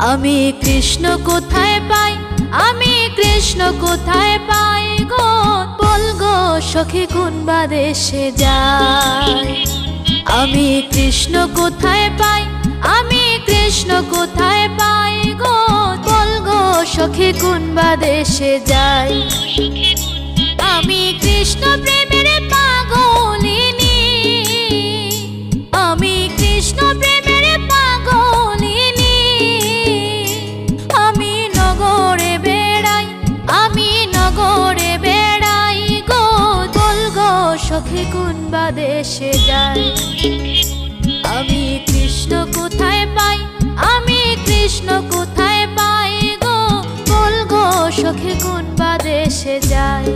আমি কৃষ্ণ কোথায় পাই? আমি কৃষ্ণ কোথায় পাই গো? বল গো, সখী কোন বা দেশে যায়? আমি কৃষ্ণ কোথায় পাই? আমি কৃষ্ণ কোথায় পাই গো? বল গো, সখী কোন বা দেশে যাই আমি কৃষ্ণ প্রেমের করে বেড়াই গো, দোল গো, সখী কোন বাদেশে যায় আমি কৃষ্ণ কোথায় পাই? আমি কৃষ্ণ কোথায় পাই গো? দোল গো, সখী কোন বাদেশে যায়